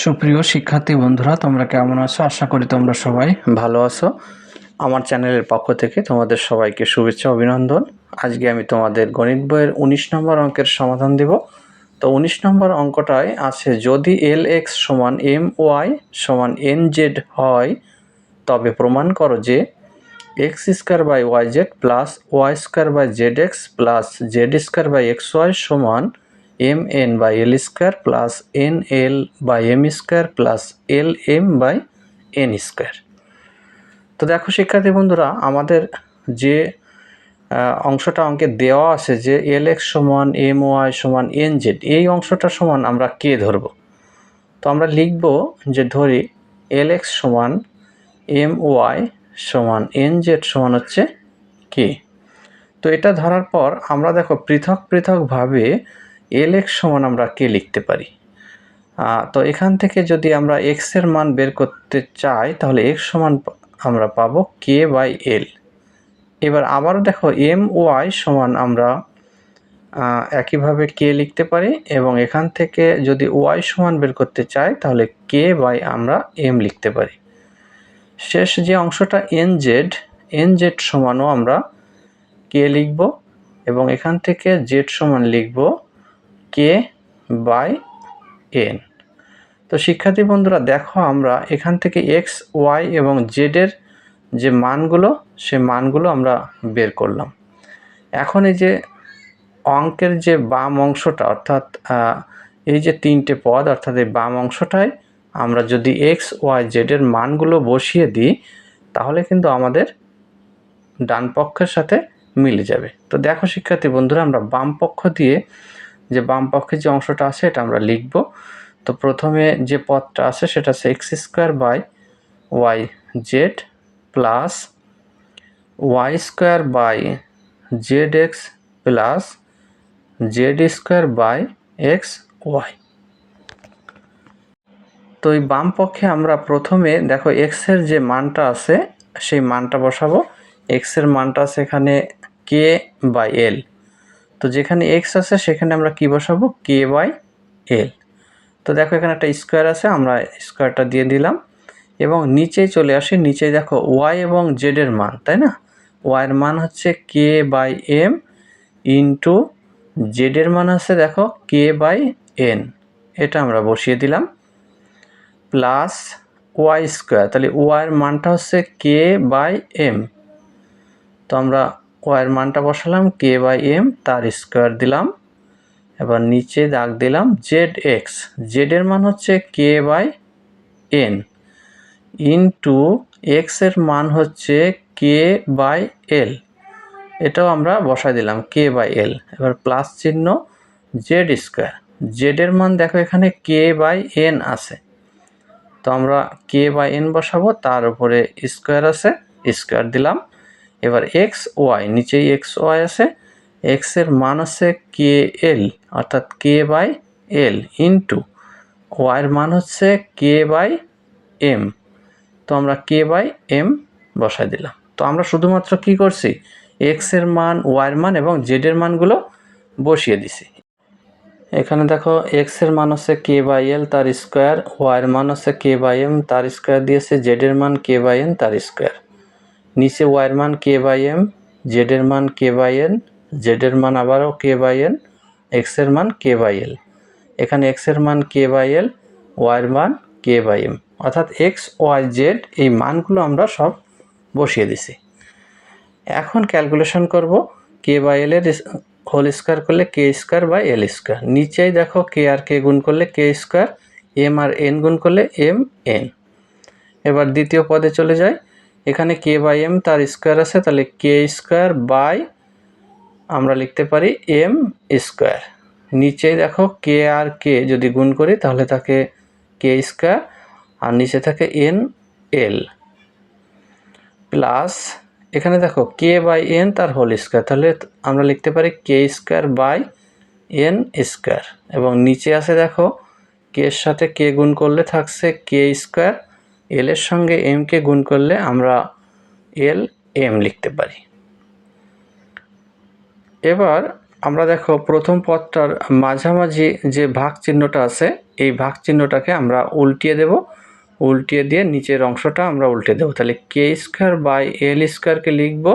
সুপ্রিয় শিক্ষার্থী বন্ধুরা, তোমরা কেমন আছো? আশা করি তোমরা সবাই ভালো আছো। আমার চ্যানেলের পক্ষ থেকে তোমাদের সবাইকে শুভেচ্ছা, অভিনন্দন। আজকে আমি তোমাদের গণিত বইয়ের উনিশ নম্বর অঙ্কের সমাধান দেব। তো উনিশ নম্বর অঙ্কটায় আছে, যদি এল এক্স সমান এম ওয়াই সমান এন জেড হয়, তবে প্রমাণ করো যে x square by y z plus y square by z x plus z square by x y সমান m n by l square plus n l by m square plus l m by n square. তো দেখো শিক্ষার্থী বন্ধুরা, আমাদের যে অংশটা অঙ্কে দেওয়া আছে যে এল এক্স সমান এম ওয়াই সমান এন জেড, এই অংশটা সমান আমরা কে ধরব? তো আমরা লিখব যে ধরি এল এক্স সমান এম ওয়াই সমান এন জেড সমান হচ্ছে কে। তো এটা ধরার পর আমরা দেখো পৃথক পৃথকভাবে এল এক্স সমান আমরা কে লিখতে পারি? তো এখান থেকে যদি আমরা এক্সের মান বের করতে চাই, তাহলে এক্স সমান আমরা পাবো কে বাই এল এবার আবারও দেখো এম ওয়াই সমান আমরা একইভাবে কে লিখতে পারি এবং এখান থেকে যদি ওয়াই সমান বের করতে চাই, তাহলে কে বাই আমরা এম লিখতে পারি। শেষ যে অংশটা এন জেড এন জেড সমানও আমরা কে লিখব এবং এখান থেকে জেড সমান লিখব কে বাই এন তো শিক্ষার্থী বন্ধুরা, দেখো আমরা এখান থেকে এক্স ওয়াই এবং জেডের যে মানগুলো সে মানগুলো আমরা বের করলাম। এখন এই যে অঙ্কের যে বাম অংশটা, অর্থাৎ এই যে তিনটে পদ, অর্থাৎ এই বাম অংশটায় আমরা যদি এক্স ওয়াই জেডের মানগুলো বসিয়ে দিই, তাহলে কিন্তু আমাদের ডান পক্ষের সাথে মিলে যাবে। তো দেখো শিক্ষার্থী বন্ধুরা, আমরা বাম পক্ষ দিয়ে যে বাম পক্ষে যে অংশটা আছে, এটা আমরা লিখব। তো প্রথমে যে পদটা আছে, সেটা হচ্ছে x square by y z plus y square by z x plus z square by x y তো এই বাম পক্ষে আমরা প্রথমে, দেখো এক্সের যে মানটা আছে, সেই মানটা বসাবো। এক্সের মানটা আছে এখানে কে বাই এল তো যেখানে এক্স আছে, সেখানে আমরা কি বসাবো? কে বাই এল তো দেখো এখানে একটা স্কোয়ার আছে, আমরা স্কোয়ারটা দিয়ে দিলাম। এবং নিচেই চলে আসি নিচে দেখো ওয়াই এবং জেডের মান, তাই না? ওয়াইয়ের মান হচ্ছে কে বাই এম ইন্টু জেডের মান আছে, দেখো কে বাই এন এটা আমরা বসিয়ে দিলাম। প্লাস ওয়াই স্কোয়ার তাহলে ওয়াইয়ের মানটা হচ্ছে কে বাই এম তো আমরা ওয়াইয়ের মানটা বসালাম কে বাই এম তার স্কোয়ার দিলাম। এবার নিচে দাগ দিলাম জেড এক্স জেডের মান হচ্ছে কে বাই এন ইন্টু এক্সের মান হচ্ছে কে বাই এল এটাও আমরা বসাই দিলাম কে বাই এল এবার প্লাস চিহ্ন জেড স্কোয়ার জেডের মান দেখো এখানে কে বাই এন আছে। তো আমরা কে বাই এন বসাবো, তার উপরে স্কোয়ার আছে স্কোয়ার দিলাম। এবার এক্স ওয়াই নিচেই এক্স ওয়াই আছে এক্সের মান আছে কে এল অর্থাৎ কে বাই এল ইন্টু ওয়াইয়ের মান হচ্ছে কে বাই এম তো আমরা কে বাই এম বসাই দিলাম। তো আমরা শুধুমাত্র কি করছি? এক্সের মান ওয়াইয়ের মান এবং জেডের মানগুলো বসিয়ে দিছি। এখানে দেখো এক্সের মান হচ্ছে কে বাই এল তার স্কোয়ার ওয়াইয়ের মান হচ্ছে কে বাই এম তার স্কোয়ার দিয়েছে জেডের মান কে বাই এন তার স্কোয়ার নিচে ওয়াইয়ের মান কে বাই এম, জেডের মান কে বাই এন, জেডের মান আবারও কে বাই এন, এক্সের মান কে বাই এল। এখানে এক্সের মান কে বাই এল, ওয়াইয়ের মান কে বাই এম। অর্থাৎ এক্স, ওয়াই, জেড এই মানগুলো আমরা সব বসিয়ে দিছি। এখন ক্যালকুলেশন করব কে বাই এল এর হোল স্কোয়ার করলে k square by l square. নিচেই দেখো কে আর কে গুণ করলে কে স্কোয়ার, এম আর এন গুণ করলে এম এন। এবার দ্বিতীয় পদে চলে যায় এখানে কে বাই এম তার স্কোয়ার আছে, তাহলে কে স্কোয়ার বাই আমরা লিখতে পারি এম স্কোয়ার নিচে দেখো কে আর কে যদি গুণ করি, তাহলে থাকে কে স্কোয়ার আর নিচে থাকে এন এল প্লাস এখানে দেখো কে বাই এন তার হোল স্কোয়ার তাহলে আমরা লিখতে পারি k square by n square এবং নিচে আছে দেখো কে এর সাথে কে গুণ করলে থাকছে কে স্কোয়ার এল এর সঙ্গে এম কে গুণ করলে আমরা এল এম লিখতে পারি। এবার আমরা দেখো প্রথম পদটার মাঝামাঝি যে ভাগ চিহ্নটা আছে, এই ভাগ চিহ্নটাকে আমরা উল্টিয়ে দেব। উল্টিয়ে দিয়ে নিচের অংশটা আমরা উল্টে দেবো। তাহলে কে স্কোয়ার বাই এল স্কোয়ারকে লিখব,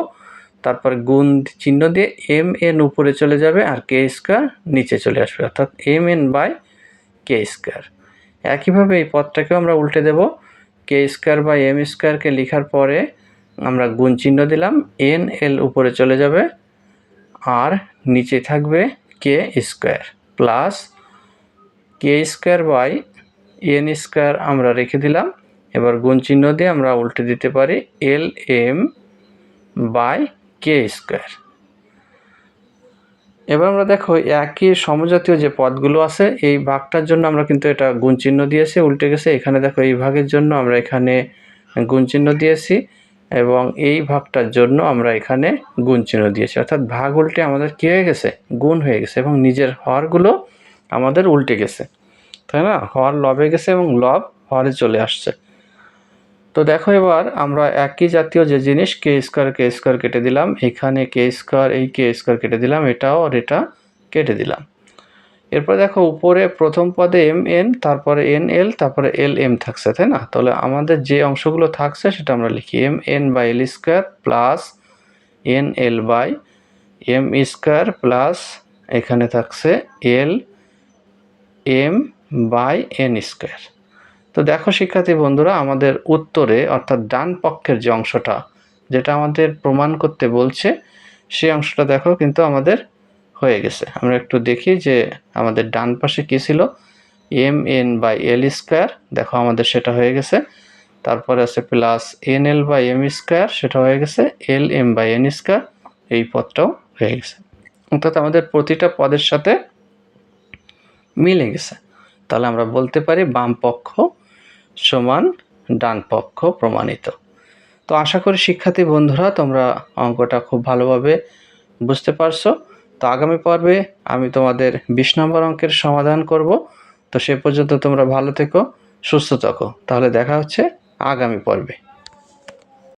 তারপর গুণ চিহ্ন দিয়ে এম এন উপরে চলে যাবে আর কে স্কোয়ার নিচে চলে আসবে। অর্থাৎ m n by k square একইভাবে এই পদটাকেও আমরা উল্টে দেব। কে স্কোয়ার বাই এম স্কোয়ারকে লেখার পরে আমরা গুণ চিহ্ন দিলাম। এন এল উপরে চলে যাবে। আর নিচে থাকবে k square plus k square by n square আমরা রেখে দিলাম। এবার গুণ চিহ্ন দিয়ে আমরা উল্টে দিতে পারি l m by k square. এবার আমরা দেখো একই সমজাতীয় যে পদগুলো আছে, এই ভাগটার জন্য আমরা কিন্তু এটা গুণ চিহ্ন দিয়েছি, উল্টে গেছে। এখানে দেখো এই ভাগের জন্য আমরা এখানে গুণ চিহ্ন দিয়েছি এবং এই ভাগটার জন্য আমরা এখানে গুণ চিহ্ন দিয়েছি। অর্থাৎ ভাগ উল্টে আমাদের কী হয়ে গেছে? গুণ হয়ে গেছে এবং নিজের হরগুলো আমাদের উল্টে গেছে। তাই না? হর লবে গেছে এবং লব হরে চলে আসছে। তো দেখো এবার আমরা একই জাতীয় যে জিনিস কে স্কোয়ার কে স্কোয়ার কেটে দিলাম, এখানে কে স্কোয়ার এই কে স্কোয়ার কেটে দিলাম, এটাও আর এটা কেটে দিলাম। এরপর দেখো উপরে প্রথম পদে এম এন তারপরে এন এল তারপরে এল এম থাকছে, তাই না? তাহলে আমাদের যে অংশগুলো থাকছে সেটা আমরা লিখি m n by l square plus n l by m square plus এখানে থাকছে l m by n square তো দেখো শিক্ষার্থী বন্ধুরা, আমাদের উত্তরে অর্থাৎ ডান পক্ষের যে অংশটা, যেটা আমাদের প্রমাণ করতে বলছে, সেই অংশটা দেখো কিন্তু আমাদের হয়ে গেছে। আমরা একটু দেখি যে আমাদের ডান পাশে কী ছিল? M n by l square দেখো আমাদের সেটা হয়ে গেছে। তারপরে আছে plus n l by m square সেটা হয়ে গেছে। L m by n square এই পদটাও হয়ে গেছে। অর্থাৎ আমাদের প্রতিটা পদের সাথে মিলে গেছে। তাহলে আমরা বলতে পারি বাম পক্ষ সমান ডান পক্ষ প্রমাণিত। তো আশা করি শিক্ষার্থী বন্ধুরা, তোমরা অঙ্কটা খুব ভালোভাবে বুঝতে পারছ। তো আগামী পর্বে আমি তোমাদের বিশ নম্বর অঙ্কের সমাধান করব। তো সে পর্যন্ত তোমরা ভালো থেকো, সুস্থ থাকো। তাহলে দেখা হচ্ছে আগামী পর্বে।